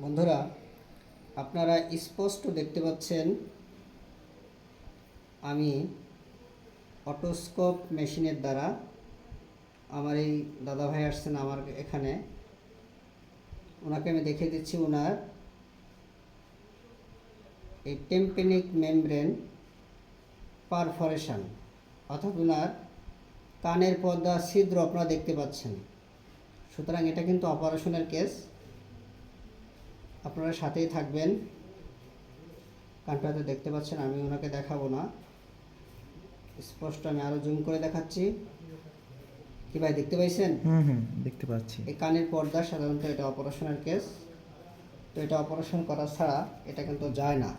বন্ধুরা, আপনারা স্পষ্ট দেখতে পাচ্ছেন, আমি অটোস্কোপ মেশিনের দ্বারা আমার এই দাদাভাই আসছেন আমার এখানে। ওনাকে আমি দেখিয়ে দিচ্ছি ওনার এই টেম্পেনিক মেমব্রেন পারফরেশন, অর্থাৎ ওনার কানের পর্দা ছিদ্র আপনারা দেখতে পাচ্ছেন। সুতরাং এটা কিন্তু অপারেশনের কেস। আপনারা সাথেই থাকবেন। কানটাতে দেখতে পাচ্ছেন আমি ওনাকে দেখাবো না। স্পষ্ট আমি আরও জুম করে দেখাচ্ছি। কি ভাই দেখতে পাইছেন? হুম হুম দেখতে পাচ্ছি। এই কানের পর্দা সাধারণত এটা অপারেশনের কেস। তো এটা অপারেশন করা ছাড়া এটা কিন্তু যায় না।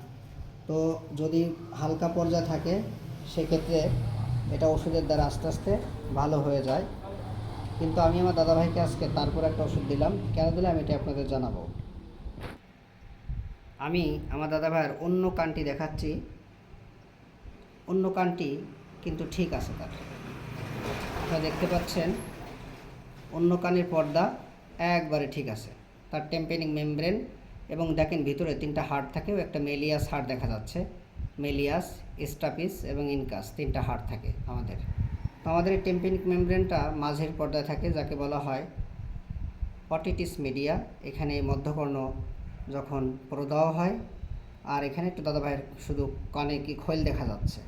তো যদি হালকা পর্যায়ে থাকে সেক্ষেত্রে এটা ওষুধের দ্বারা আস্তে আস্তে ভালো হয়ে যায়। কিন্তু আমি আমার দাদাভাইকে আজকে তারপর একটা ওষুধ দিলাম। কেন দিলাম এটা আপনাদের জানাব। আমি আমার দাদাভাইয়ের অন্য কানটি দেখাচ্ছি। অন্য কানটি কিন্তু ঠিক আছে তার। আপনারা দেখতে পাচ্ছেন, অন্য কানের পর্দা একবারে ঠিক আছে। তার টেম্পেনিং মেমব্রেন এবং দেখেন ভিতরে তিনটা হাড় থাকে একটা মেলিয়াস হাড় দেখা যাচ্ছে। মেলিয়াস, স্টাপিস এবং ইনকাস তিনটা হাড় থাকে আমাদের। তো আমাদের এই টেম্পেনিক মেমব্রেনটা মাঝের পর্দায় থাকে, যাকে বলা হয় অটিটিস মিডিয়া। এখানে মধ্যকর্ণ যখন প্রদাহ হয় আর এখানে একটু দাদা ভাইয়ের শুধু কানে কি খোল দেখা যাচ্ছে।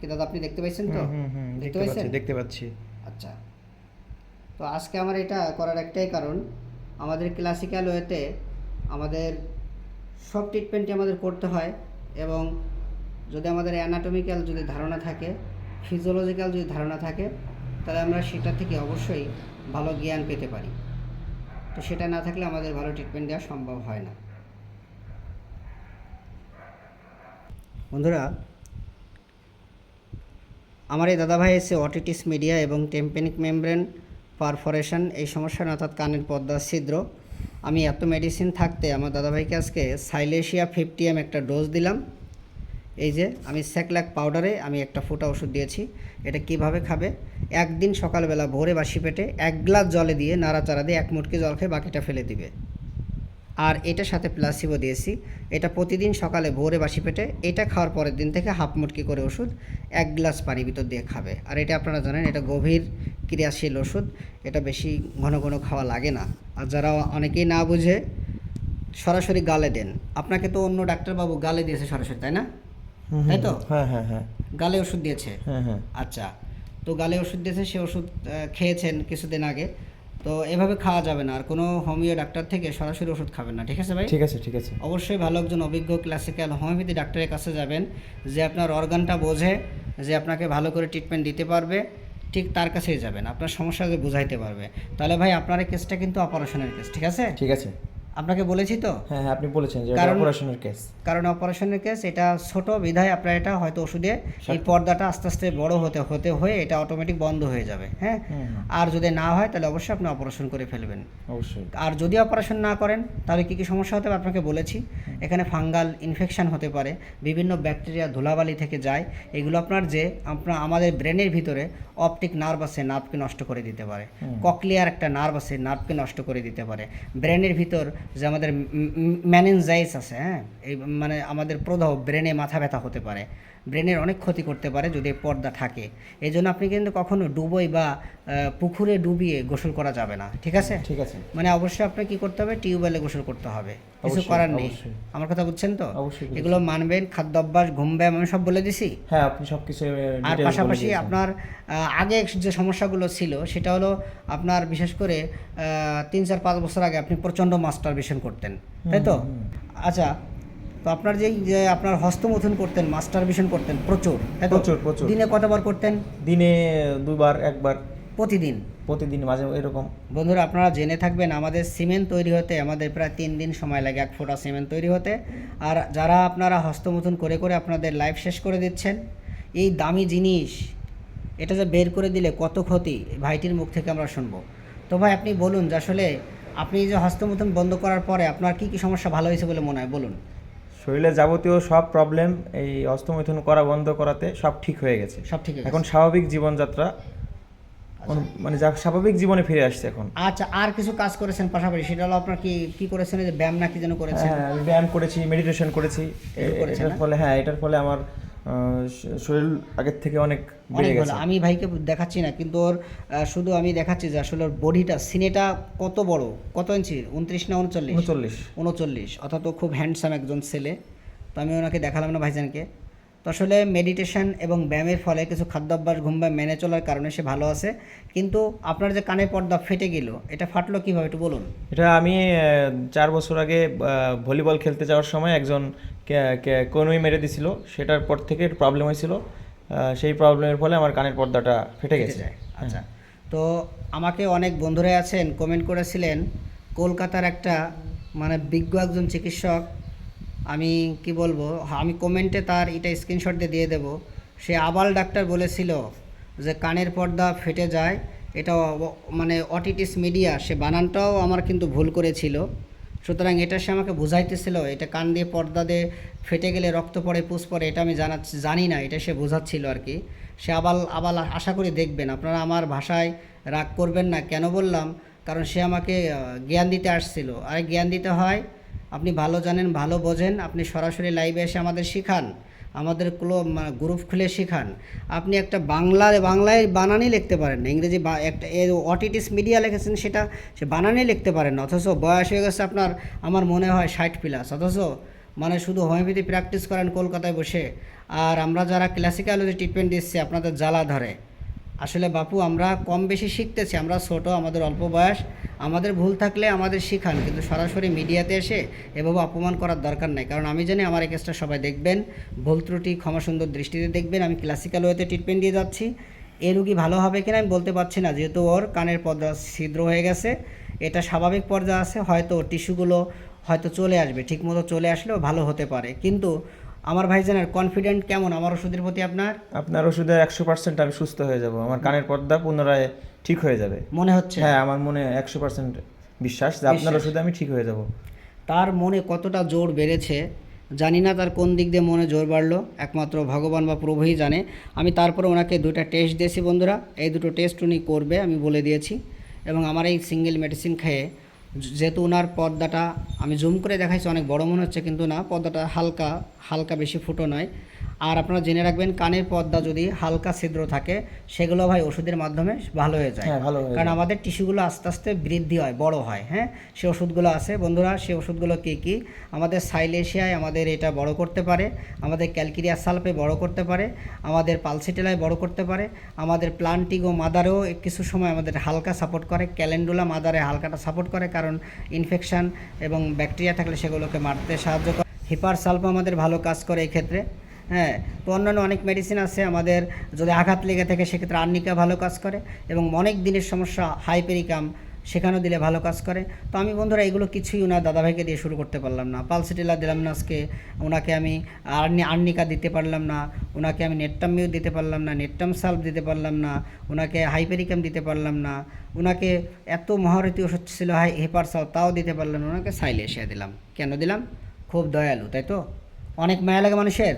কি দাদা আপনি দেখতে পাইছেন তো? দেখতে দেখতে পাচ্ছি দেখতে পাচ্ছি। আচ্ছা। তো আজকে আমার এটা করার একটাই কারণ আমাদের ক্লাসিক্যাল ওয়েতে আমাদের সব ট্রিটমেন্টই আমাদের করতে হয় এবং যদি আমাদের অ্যানাটমিক্যাল যদি ধারণা থাকে ফিজিওলজিক্যাল যদি ধারণা থাকে তাহলে আমরা সেটা থেকে অবশ্যই ভালো জ্ঞান পেতে পারি। তো সেটা না থাকলে আমাদের ভালো ট্রিটমেন্ট দেওয়া সম্ভব হয় না। বন্ধুরা, আমার এই দাদাভাই এসে অটিটিস মিডিয়া এবং টেম্পেনিক মেমব্রেন পারফরেশন এই সমস্যা অর্থাৎ কানের পদ্মা ছিদ্র। আমি এত মেডিসিন থাকতে আমার দাদাভাইকে আজকে সাইলেশিয়া ফিফটি এম একটা ডোজ দিলাম। এই যে আমি স্যাকল্যাক পাউডারে আমি একটা ফোঁটা ওষুধ দিয়েছি। এটা কীভাবে খাবে? একদিন সকালবেলা ভোরে বাসি পেটে এক গ্লাস জলে দিয়ে নাড়াচাড়া দিয়ে এক মুটকি জল খেয়ে বাকিটা ফেলে দিবে। আর এটার সাথে প্লাসিবো দিয়েছি। এটা প্রতিদিন সকালে ভোরে বাসি পেটে, এটা খাওয়ার পরের দিন থেকে হাফ মুটকি করে ওষুধ এক গ্লাস পানি ভিতর দিয়ে খাবে। আর এটা আপনারা জানেন, এটা গভীর ক্রিয়াশীল ওষুধ, এটা বেশি ঘন ঘন খাওয়া লাগে না। আর যারা অনেকেই না বুঝে, সরাসরি গালে দেন। আপনাকে তো অন্য ডাক্তারবাবু গালে দিয়েছে সরাসরি, তাই না? তাই তো? হ্যাঁ হ্যাঁ হ্যাঁ। গালে ওষুধ দিয়েছে? হ্যাঁ হ্যাঁ। আচ্ছা। তো গালে ওষুধ দিয়েছে সে ওষুধ খেয়েছেন কিছুদিন আগে। তো এভাবে খাওয়া যাবে না। আর কোনো হোমিও ডাক্তার থেকে সরাসরি ওষুধ খাবেন না। ঠিক আছে ভাই? ঠিক আছে ঠিক আছে। অবশ্যই ভালো একজন অভিজ্ঞ ক্লাসিক্যাল হোমিওপ্যাথি ডাক্তারের কাছে যাবেন যে আপনার অর্গানটা বোঝে যে আপনাকে ভালো করে ট্রিটমেন্ট দিতে পারবে ঠিক তার কাছেই যাবেন। আপনার সমস্যা বুঝাইতে পারবে। তাহলে ভাই আপনার কেসটা কিন্তু অপারেশনের কেস ঠিক আছে? ঠিক আছে। আপনাকে বলেছি তো? হ্যাঁ হ্যাঁ আপনি বলেছেন যে কারণ- অপারেশনের কেস কারণ অপারেশনের কেস এটা ছোট বিধায় আপনার এটা হয়তো ওষুধে এই পর্দাটা আস্তে আস্তে বড় হতে হতে হয়ে এটা অটোমেটিক বন্ধ হয়ে যাবে হ্যাঁ? আর যদি না হয় তাহলে অবশ্যই আপনি অপারেশন করে ফেলবেন। অবশ্যই। আর যদি অপারেশন না করেন তাহলে কী কী সমস্যা হতে পারে? আপনাকে বলেছি এখানে ফাঙ্গাল ইনফেকশন হতে পারে বিভিন্ন ব্যাকটেরিয়া ধুলাবালি থেকে যায় এগুলো আপনার যে আপনার আমাদের ব্রেনের ভিতরে অপটিক নার্ভ আছে নার্ভকে নষ্ট করে দিতে পারে। ককলিয়ার একটা নার্ভ আছে নার্ভকে নষ্ট করে দিতে পারে। ব্রেনের ভিতর যে আমাদের ম্যানেঞ্জাইস আছে হ্যাঁ? এই মানে আমাদের প্রদাহ ব্রেনে মাথা ব্যথা হতে পারে। ব্রেনের অনেক ক্ষতি করতে পারে যদি পর্দা থাকে। এই জন্য আপনি কিন্তু কখনো ডুবোই বা পুকুরে ডুবিয়ে গোসল করা যাবে না ঠিক আছে? ঠিক আছে। মানে অবশ্যই আপনাকে কি করতে হবে? টিউবওয়েলে গোসল করতে হবে। কিছু করার নেই। আমার কথা বুঝছেন তো? এগুলো মানবেন খাদ্য অভ্যাস ঘুম ব্যায়াম আমি সব বলে দিছি? হ্যাঁ আপনি সব কিছু আর পাশাপাশি আপনার আগে যে সমস্যাগুলো ছিল সেটা হলো আপনার বিশেষ করে আহ, তিন চার পাঁচ বছর আগে আপনি প্রচণ্ড মাস্টারবেশন করতেন তাই তো? আচ্ছা তো আপনার যেই যে আপনার হস্তমথন করতেন মাস্টারবেশন করতেন প্রচুর প্রচুর, প্রচুর। দিনে কতবার করতেন? দিনে দুবার একবার। প্রতিদিন? প্রতিদিন মাঝে এরকম। বন্ধুরা আপনারা জেনে থাকবেন আমাদের সিমেন্ট তৈরি হতে আমাদের প্রায় তিন দিন সময় লাগে এক ফোঁটা সিমেন্ট তৈরি হতে। আর যারা আপনারা হস্তমথন করে করে আপনাদের লাইফ শেষ করে দিচ্ছেন এই দামি জিনিস এটা যে বের করে দিলে কত ক্ষতি ভাইটির মুখ থেকে আমরা শুনব। তো ভাই আপনি বলুন যে আসলে আপনি যে হস্তমথন বন্ধ করার পরে আপনার কি কি সমস্যা ভালো হয়েছে বলে মনে হয়? বলুন। শরীরে যাবতীয় সব প্রবলেম এই অস্তমৈথুন করা বন্ধ করাতে সব ঠিক হয়ে গেছে। সব ঠিক এখন স্বাভাবিক জীবনযাত্রা মানে যা স্বাভাবিক জীবনে ফিরে আসছে এখন। আচ্ছা আর কিছু কাজ করেছেন পাশাপাশি? সেটা হলো আপনার কি কি করেছেন? যে ব্যায়াম না কি যেন করেছেন? হ্যাঁ ব্যায়াম করেছি মেডিটেশন করেছি। এটার ফলে হ্যাঁ এটার ফলে আমার শরীর আগের থেকে অনেক বেড়ে গেছে। আমি ভাইকে দেখাচ্ছি না কিন্তু ওর শুধু আমি দেখাচ্ছি যে আসলে ওর বডিটা সিনেটা কত বড়? কত ইঞ্চি? উনত্রিশ না উনচল্লিশ? উনচল্লিশ। উনচল্লিশ। অর্থাৎ ও খুব হ্যান্ডসাম একজন ছেলে। তো আমি ওনাকে দেখালাম না ভাইজানকে। তো আসলে মেডিটেশন এবং ব্যায়ামের ফলে কিছু খাদ্যাভ্যাস ঘুম বা মেনে চলার কারণে সে ভালো আছে। কিন্তু আপনার যে কানের পর্দা ফেটে গেল এটা ফাটলো কীভাবে একটু বলুন? এটা আমি চার বছর আগে ভলিবল খেলতে যাওয়ার সময় একজন কনুই মেরে দিছিল। সেটার পর থেকে প্রবলেম হয়েছিল। সেই প্রবলেমের ফলে আমার কানের পর্দাটা ফেটে ফেটে গেছে। আচ্ছা। তো আমাকে অনেক বন্ধুরাই আছেন কমেন্ট করেছিলেন কলকাতার একটা মানে বিজ্ঞ একজন চিকিৎসক আমি কি বলব, আমি কমেন্টে তার এটা স্ক্রিনশট দিয়ে দিয়ে দেবো। সে আবাল ডাক্তার বলেছিল যে কানের পর্দা ফেটে যায়, এটা মানে অটিটিস মিডিয়া সে বানানটাও আমার কিন্তু ভুল করেছিল। সুতরাং এটা সে আমাকে বুঝাইতেছিল, এটা কান দিয়ে পর্দা দিয়ে ফেটে গেলে রক্ত পড়ে, পুষ পড়ে, এটা আমি জানা জানি না, এটা সে বোঝাচ্ছিল আর কি। সে আবাল আবাল আশা করি দেখবেন, আপনারা আমার ভাষায় রাগ করবেন না, কেন বললাম? কারণ সে আমাকে জ্ঞান দিতে আসছিল। আর জ্ঞান দিতে হয় আপনি ভালো জানেন, ভালো বোঝেন, আপনি সরাসরি লাইভে এসে আমাদের শিখান, আমাদের ক্লো গ্রুপ খুলে শেখান। আপনি একটা বাংলা, বাংলায় বানানই লিখতে পারেন না, ইংরেজি বা একটা অটিটিস মিডিয়া লিখেছেন সেটা সে বানানই লিখতে পারেন অথচ বয়স হয়ে গেছে আপনার, আমার মনে হয় ষাট প্লাস অথচ মানে শুধু হোমিওপ্যাথি প্র্যাকটিস করেন কলকাতায় বসে। আর আমরা যারা ক্লাসিক্যালজি ট্রিটমেন্ট দিচ্ছি, আপনাদের জ্বালা ধরে। আসলে বাপু, আমরা কম বেশি শিখতেছি, আমরা ছোট, আমাদের অল্প বয়স। আমাদের ভুল থাকলে আমাদের শিখান, কিন্তু সরাসরি মিডিয়াতে এসে এভাবে অপমান করার দরকার নাই। কারণ আমি জানি আমার কেসটা সবাই দেখবেন, ভুল ত্রুটি, ক্ষমা সুন্দর দৃষ্টিতে দেখবেন, আমি ক্লাসিক্যাল ওয়েতে ট্রিটমেন্ট দিয়ে যাচ্ছি। এ রুগী ভালো হবে কিনা আমি বলতে পারছি না, যেহেতু ওর কানের পর্দা ছিদ্র হয়ে গেছে। এটা স্বাভাবিক পর্যায়ে আছে, হয়তো টিস্যুগুলো হয়তো চলে আসবে, ঠিকমতো চলে আসলেও ভালো হতে পারে। কিন্তু আমার ভাইজানের কনফিডেন্ট কেমন? আমার ওষুধের প্রতি আপনার? আপনার ওষুধে একশো পার্সেন্ট আমি সুস্থ হয়ে যাব। আমার কানের পর্দা পুনরায় ঠিক হয়ে যাবে। মনে হচ্ছে? হ্যাঁ আমার মনে একশো পার্সেন্ট বিশ্বাস যে আপনার ওষুধে আমি ঠিক হয়ে যাব। তার মনে কতটা জোর বেড়েছে জানি না তার কোন দিক দিয়ে মনে জোর বাড়লো। একমাত্র ভগবান বা প্রভুই জানে। আমি তারপরে ওনাকে দুটা টেস্ট দিয়েছি বন্ধুরা। এই দুটো টেস্ট উনি করবে আমি বলে দিয়েছি। এবং আমার এই সিঙ্গেল মেডিসিন খেয়ে যেহেতু ওনার পর্দাটা আমি জুম করে দেখাইছি, অনেক বড় মনে হচ্ছে, কিন্তু না, পর্দাটা হালকা হালকা বেশি ফুটো নয়। আর আপনারা জেনে রাখবেন কানের পর্দা যদি হালকা ছিদ্র থাকে সেগুলো ভাই ওষুধের মাধ্যমে ভালো হয়ে যায়। হ্যাঁ ভালো কারণ আমাদের টিস্যুগুলো আস্তে আস্তে বৃদ্ধি হয় বড় হয় হ্যাঁ? সে ওষুধগুলো আছে বন্ধুরা সে ওষুধগুলো কী কী? আমাদের সাইলেশিয়ায় আমাদের এটা বড় করতে পারে আমাদের ক্যালকিরিয়া সালপে বড় করতে পারে আমাদের পালসিটেলায় বড় করতে পারে আমাদের প্লান্টিগো মাদারেও কিছু সময় আমাদের হালকা সাপোর্ট করে ক্যালেন্ডুলা মাদারে হালকাটা সাপোর্ট করে কারণ ইনফেকশান এবং ব্যাকটেরিয়া থাকলে সেগুলোকে মারতে সাহায্য করে। হিপার সালপ আমাদের ভালো কাজ করে এই ক্ষেত্রে হ্যাঁ তো অন্যান্য অনেক মেডিসিন আছে আমাদের যদি আঘাত লেগে থাকে সেক্ষেত্রে আর্নিকা ভালো কাজ করে এবং অনেক দিনের সমস্যা হাইপেরিকাম সেখানেও দিলে ভালো কাজ করে। তো আমি বন্ধুরা এগুলো কিছুই ওনার দাদাভাইকে দিয়ে শুরু করতে পারলাম না। পালসিটিলা দিলাম না আজকে, ওনাকে আমি আর্নি, আর্নিকা দিতে পারলাম না, ওনাকে আমি নেটটাম দিতে পারলাম না, নেটটাম সালভ দিতে পারলাম না, ওনাকে হাইপেরিকাম দিতে পারলাম না, ওনাকে এত মহারতী ওষুধ ছিল, হাই, হেপার সাল তাও দিতে পারলাম না, ওনাকে সাইলেশিয়া দিলাম। কেন দিলাম? খুব দয়ালু, তাই তো? অনেক মায়া লাগে মানুষের।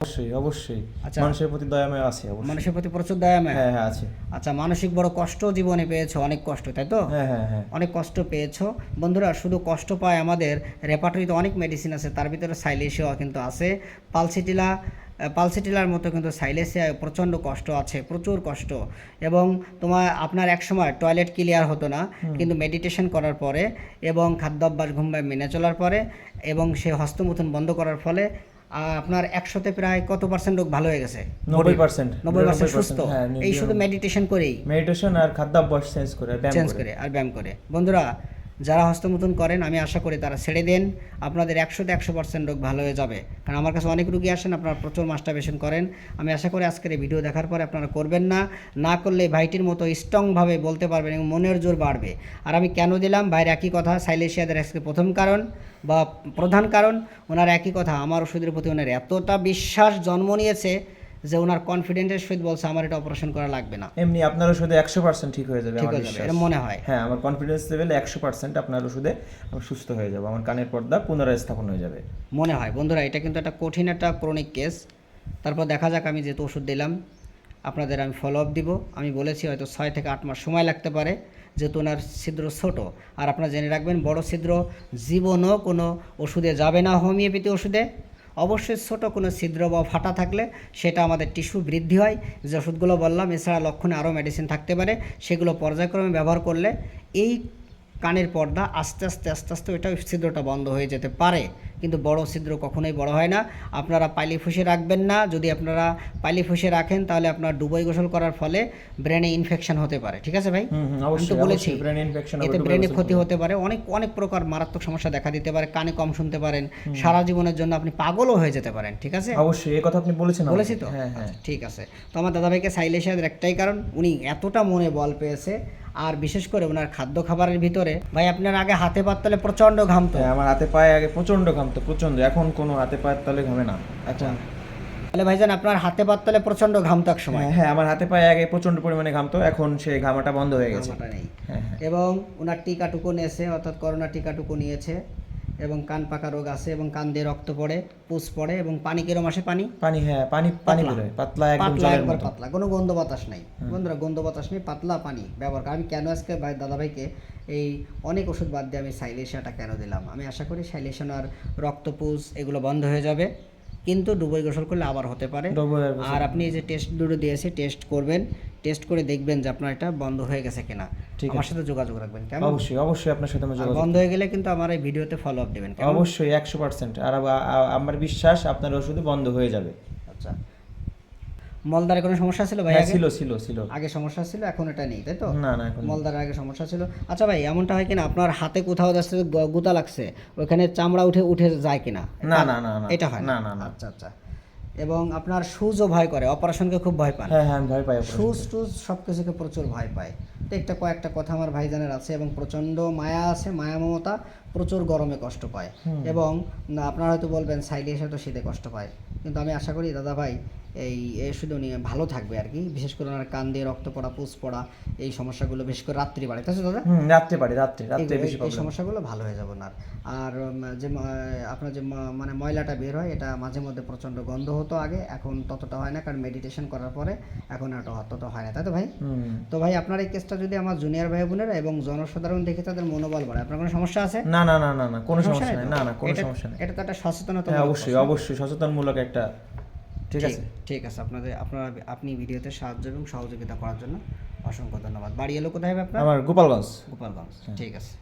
অবশ্যই অবশ্যই। আচ্ছা। মানুষের প্রতি দয়াময় আছে অবশ্যই। মানুষের প্রতি প্রচুর দয়া মায়া হ্যাঁ হ্যাঁ আছে। আচ্ছা মানসিক বড় কষ্ট জীবনে পেয়েছ অনেক কষ্ট তাই তো? হ্যাঁ হ্যাঁ হ্যাঁ। অনেক কষ্ট পেয়েছ। বন্ধুরা শুধু কষ্ট পায় আমাদের রেপার্টরিতে অনেক মেডিসিন আছে তার ভিতরে সাইলেশিয়া কিন্তু আছে। পালসিটিলা পালসিটিলার মতো কিন্তু সাইলেশিয়ায় প্রচণ্ড কষ্ট আছে প্রচুর কষ্ট। এবং তোমার আপনার এক সময় টয়লেট ক্লিয়ার হতো না কিন্তু মেডিটেশন করার পরে এবং খাদ্যাভ্যাস ঘুমবায় মেনে চলার পরে এবং সে হস্তমুথন বন্ধ করার ফলে আপনার একশোতে প্রায় কত পার্সেন্ট লোক ভালো হয়ে গেছে? নব্বই পার্সেন্ট নব্বই পার্সেন্ট সুস্থ? এই শুধু মেডিটেশন করেই? মেডিটেশন আর খাদ্যাভ্যাস চেঞ্জ করে চেঞ্জ করে। করে আর ব্যায়াম করে। বন্ধুরা যারা হস্তমুতন করেন, আমি আশা করি তারা ছেড়ে দেন। আপনাদের একশোতে একশো পার্সেন্ট রোগ ভালো হয়ে যাবে। কারণ আমার কাছে অনেক রুগী আসেন, আপনারা প্রচুর মাস্টারবেশন করেন। আমি আশা করি আজকের এই ভিডিও দেখার পরে আপনারা করবেন না। না করলে ভাইটির মতো স্ট্রংভাবে বলতে পারবেন এবং মনের জোর বাড়বে। আর আমি কেন দিলাম? ভাইয়ের একই কথা, সাইলেশিয়াদের আজকে প্রথম কারণ বা প্রধান কারণ। ওনার একই কথা, আমার ওষুধের প্রতি ওনার এতটা বিশ্বাস জন্ম নিয়েছে যে ওনার কনফিডেন্টের সহিত বলছে আমার এটা অপারেশন করা লাগবে না। এমনি আপনার ওষুধে একশো পার্সেন্ট ঠিক হয়ে যাবে ঠিক হয়ে যাবে এটা মনে হয়। হ্যাঁ আমার কনফিডেন্স লেভেল একশো পার্সেন্ট আপনার ওষুধে আমি সুস্থ হয়ে যাব আমার কানের পর্দা পুনরায় স্থাপন হয়ে যাবে। মনে হয়। বন্ধুরা এটা কিন্তু একটা কঠিন একটা ক্রনিক কেস তারপর দেখা যাক আমি যেহেতু ওষুধ দিলাম আপনাদের আমি ফলো আপ দিব। আমি বলেছি হয়তো ছয় থেকে আট মাস সময় লাগতে পারে যেহেতু ওনার ছিদ্র ছোট। আর আপনারা জেনে রাখবেন বড় ছিদ্র জীবনও কোনো ওষুধে যাবে না হোমিওপ্যাথি ওষুধে। অবশ্যই ছোট কোনো ছিদ্র বা ফাটা থাকলে সেটা আমাদের টিস্যু বৃদ্ধি হয়। যে ওষুধগুলো বললাম, এছাড়া লক্ষণে আরও মেডিসিন থাকতে পারে। সেগুলো পর্যায়ক্রমে ব্যবহার করলে এই কানের পর্দা আস্তে আস্তে আস্তে আস্তে ওইটা ছিদ্রটা বন্ধ হয়ে যেতে পারে। কিন্তু বড় ছিদ্র কখনোই বড় হয় না। আপনারা পাইলি ফুসে রাখবেন না। যদি আপনারা পাইলি ফুসে রাখেন তাহলে আপনার ডুবই গোসল করার ফলে ব্রেনে ইনফেকশন হতে পারে। ঠিক আছে ভাই? আমি তো বলেছি এতে ব্রেনে ক্ষতি হতে পারে। অনেক অনেক প্রকার মারাত্মক সমস্যা দেখা দিতে পারে কানে কম শুনতে পারেন। সারা জীবনের জন্য আপনি পাগলও হয়ে যেতে পারেন। ঠিক আছে? অবশ্যই এই কথা আপনি বলেছেন বলেছি তো? হ্যাঁ হ্যাঁ। আচ্ছা, ঠিক আছে। তো আমার দাদাভাইকে সাইলেশিয়াদের একটাই কারণ উনি এতটা মনে বল পেয়েছে আর বিশেষ করে ওনার খাদ্য খাবারের ভিতরে ভাই আপনার আগে হাতে পাতলে প্রচণ্ড ঘামতো হ্যাঁ, আমার হাতে পায়ে আগে প্রচণ্ড ঘামতো প্রচণ্ড এখন কোনো হাতে পায়ের তলে ঘামে না। আচ্ছা তাহলে ভাইজান আপনার হাতে পাতলে প্রচণ্ড ঘামতো এক সময়? হ্যাঁ, হ্যাঁ আমার হাতে পায়ে আগে প্রচণ্ড পরিমাণে ঘামতো এখন সে ঘামাটা বন্ধ হয়ে গেছে। হ্যাঁ। এবং ওনার টিকাটুকু নিয়েছে অর্থাৎ করোনা টিকাটুকু নিয়েছে। এবং কান পাকা রোগ আছে এবং কান দিয়ে রক্ত পড়ে পুষ পড়ে এবং পানি কিরম আসে? পানি? পানি হ্যাঁ পানি পানি পাতলা। বেরোয় পাতলা একদম জলের মতো। পাতলা। কোনো গন্ধ বাতাস নেই। বন্ধুরা গন্ধ বাতাস নেই পাতলা পানি ব্যবহার করা। আমি কেন আজকে ভাই দাদাভাইকে এই অনেক ওষুধ বাদ দিয়ে আমি সাইলেশিয়াটা কেন দিলাম? আমি আশা করি সাইলেশন আর রক্তপুষ এগুলো বন্ধ হয়ে যাবে। কিন্তু ডুবই গোসল করলে আবার হতে পারে। আর আর আপনি এই যে টেস্ট দুটো দিয়েছি টেস্ট করবেন। টেস্ট করে দেখবেন যে আপনার এটা বন্ধ হয়ে গেছে কিনা। ঠিক আমার সাথে যোগাযোগ রাখবেন কেমন? অবশ্যই অবশ্যই আপনার সাথে যোগাযোগ বন্ধ হয়ে গেলে কিন্তু আমার এই ভিডিওতে ফলো আপ দেবেন অবশ্যই একশো পার্সেন্ট আর আমার বিশ্বাস আপনার ওষুধে বন্ধ হয়ে যাবে। আচ্ছা। মলদারে কোনো সমস্যা ছিল ভাই হ্যাঁ ছিল ছিল ছিল। আগে সমস্যা ছিল এখন এটা নেই তাই তো? না না এখন মলদারের আগে সমস্যা ছিল। আচ্ছা ভাই এমনটা হয় কিনা? আপনার হাতে কোথাও যাচ্ছে গুতা লাগছে ওখানে চামড়া উঠে উঠে যায় কিনা? না না না না। এটা হয় না না না। আচ্ছা আচ্ছা। এবং আপনার সুজও ভয় করে অপারেশনকে খুব ভয় পায় হ্যাঁ হ্যাঁ আমি ভয় পায় সুজ টুজ সব কিছুকে প্রচুর ভয় পায়। তো একটা কয়েকটা কথা আমার ভাইজানের আছে এবং প্রচণ্ড মায়া আছে মায়া মমতা প্রচুর গরমে কষ্ট পায়। এবং আপনারা হয়তো বলবেন সাইলে এসে তো শীতে কষ্ট পায়। কিন্তু আমি আশা করি দাদা ভাই এই শুধু নিয়ে ভালো থাকবে আর কি বিশেষ করে ওনার কান দিয়ে রক্ত পড়া পুষ পড়া এই সমস্যাগুলো বিশেষ করে রাত্রি বাড়ে। তাই দাদা? রাত্রে পারি রাত্রে রাত্রে বেশি এই সমস্যাগুলো ভালো হয়ে যাবে না আর যে আপনার যে মানে ময়লাটা বের হয় এটা মাঝে মধ্যে প্রচণ্ড গন্ধ হতো আগে এখন ততটা হয় না কারণ মেডিটেশন করার পরে এখন এটা তত হয় না। তাই তো ভাই? তো ভাই আপনার এই কেসটা যদি আমার জুনিয়র ভাই বোনেরা এবং জনসাধারণ দেখে তাদের মনোবল বাড়ে আপনার কোনো সমস্যা আছে? না না না না না কোনো সমস্যা নেই নেই। না না কোনো সমস্যা নেই। এটা তো একটা সচেতনতা হ্যাঁ অবশ্যই অবশ্যই সচেতনমূলক একটা ঠিক আছে? ঠিক আছে আপনাদের আপনারা আপনি ভিডিওতে সাহায্য এবং সহযোগিতা করার জন্য অসংখ্য ধন্যবাদ। বাড়ি এলো কোথায় হবে আপনার? আমার গোপালগঞ্জ। গোপালগঞ্জ ঠিক আছে।